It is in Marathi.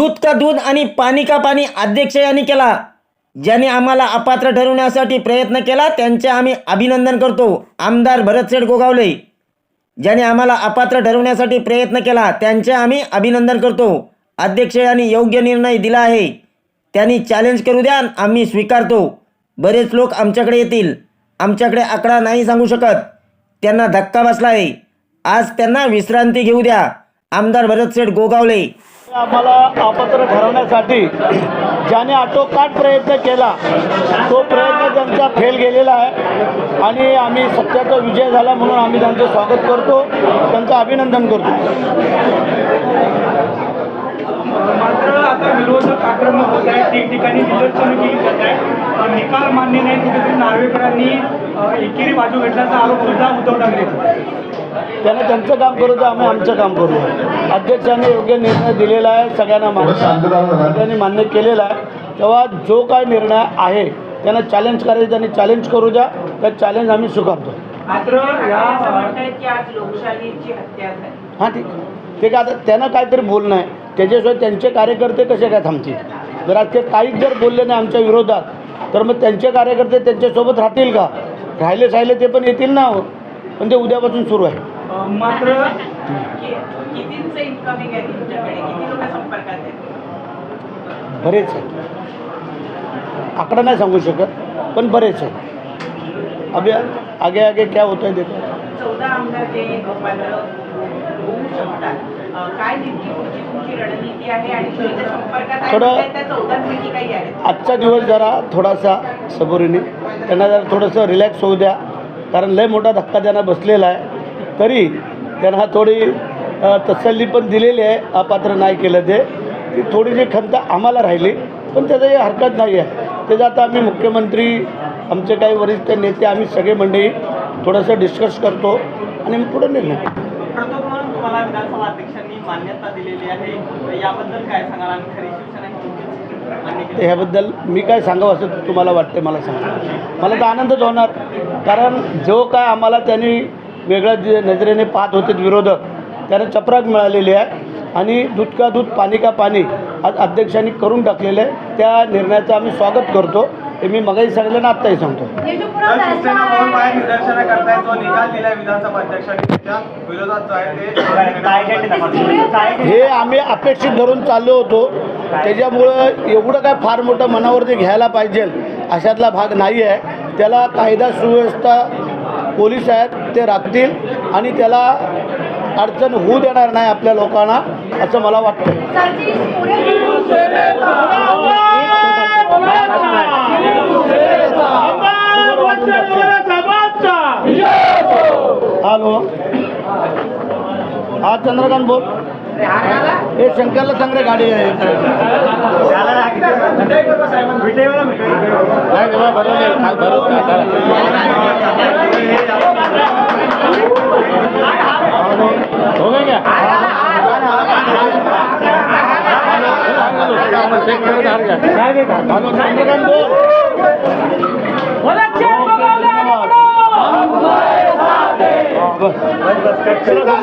दूध का दूध आणि पाणी का पाणी अध्यक्ष यांनी केला. ज्यांनी आम्हाला अपात्र ठरवण्यासाठी प्रयत्न केला त्यांचे आम्ही अभिनंदन करतो. आमदार भरतसेठ गोगावले. ज्याने आम्हाला अपात्र ठरवण्यासाठी प्रयत्न केला त्यांचे आम्ही अभिनंदन करतो. अध्यक्ष यांनी योग्य निर्णय दिला आहे. त्यांनी चॅलेंज करू द्या आम्ही स्वीकारतो. बरेच लोक आमच्याकडे येतील. आमच्याकडे आकडा नाही सांगू शकत. त्यांना धक्का बसला आहे. आज त्यांना विश्रांती घेऊ द्या. आमदार भरतसेठ गोगावले. आम्हाला अपात्र ठरवण्यासाठी ज्याने आटोकाट प्रयत्न केला तो प्रयत्न त्यांचा फेल गेलेला आहे आणि आम्ही सत्याचा विजय झाला म्हणून आम्ही त्यांचं स्वागत करतो त्यांचं अभिनंदन करतो. मात्र आता विरोधक आक्रमक होत आहेत. ठिकठिकाणी निदर्शनं केली जात निकाल मान्य नाही कुठेतरी नार्वेकरांनी एकेरी बाजू घेतल्याचा आरोप सुद्धा उद्धव ठाकरे. त्याने त्यांचं काम करू द्या आम्ही आमचं काम करू. अध्यक्षांनी योग्य निर्णय दिलेला आहे सगळ्यांना मान्य सगळ्यांनी मान्य केलेला आहे. तेव्हा जो काय निर्णय आहे त्यांना चॅलेंज करायचं त्यांनी चॅलेंज करू द्या. त्या चॅलेंज आम्ही स्वीकारतो. मात्र झाली. हां ठीक. आहे. ते काय आता त्यांना काहीतरी बोलणं आहे. त्याच्याशिवाय त्यांचे कार्यकर्ते कसे काय थांबतील? जर आज ते काहीच जर बोलले नाही आमच्या विरोधात तर मग त्यांचे कार्यकर्ते त्यांच्यासोबत राहतील का? राहिले राहिले ते पण येतील ना हो. पण ते उद्यापासून सुरू आहे. मात्र कि- कितींचं इन्कमिंग आहे तुमच्याकडे? किती लोक संपर्कात आहेत? बरेच आहेत. आकडा नाही सांगू शकत पण बरेच आहेत. अभि आगे आगे क्या होतं आहे देखो चौदा आमदार जे अपात्र होऊ शकतात. अ, काय तुमची रणनीती आहे आणि आहे थोडं- आजचा दिवस जरा थोडासा सबुरीने त्यांना जरा थोडंसं रिलॅक्स होऊ द्या. कारण लय मोठा धक्का त्यांना बसलेला आहे. तरी त्यांना थोडी तसल्ली पण दिलेली आहे. अपात्र नाही केलं ते. ती थोडीशी खंत आम्हाला राहिली पण त्याचं हरकत नाही आहे. त्याचं आता आम्ही मुख्यमंत्री आमचे काही वरिष्ठ नेते आम्ही सगळे मंडळी थोडंसं डिस्कस करतो आणि मग पुढे निर्णय. विधानसभा अध्यक्षांनी मान्यता दिलेली आहे. याबद्दल काय सांगाल? आणि खरी शिवसेना तर ह्याबद्दल मी काय सांगावं असं तुम्हाला वाटते मला सांगा. मला तर आनंदच होणार. कारण जो काय आम्हाला त्यांनी वेगळ्या नजरेने पाहत होते विरोधक त्यांना चपराक मिळालेली आहे आणि दूध का दूध पाणी का पाणी आज अध्यक्षांनी करून टाकलेलं आहे. त्या निर्णयाचं आम्ही स्वागत करतो. हे मी मगाही सांगितलं ना आत्ताही सांगतो. हे आम्ही अपेक्षित धरून चाललो होतो. त्याच्यामुळं एवढं काय फार मोठं मनावरती घ्यायला पाहिजे अशातला भाग नाही आहे. त्याला कायदा सुव्यवस्था पोलीस आहेत ते राखतील आणि त्याला अडचण होऊ देणार नाही आपल्या लोकांना असं मला वाटतं हॅलो. हा चंद्रकांत बोल. हे शंकरला रे गाडी आहे. हो गया क्या? हॅलो चंद्रकांत बोल. Vai, vai ficar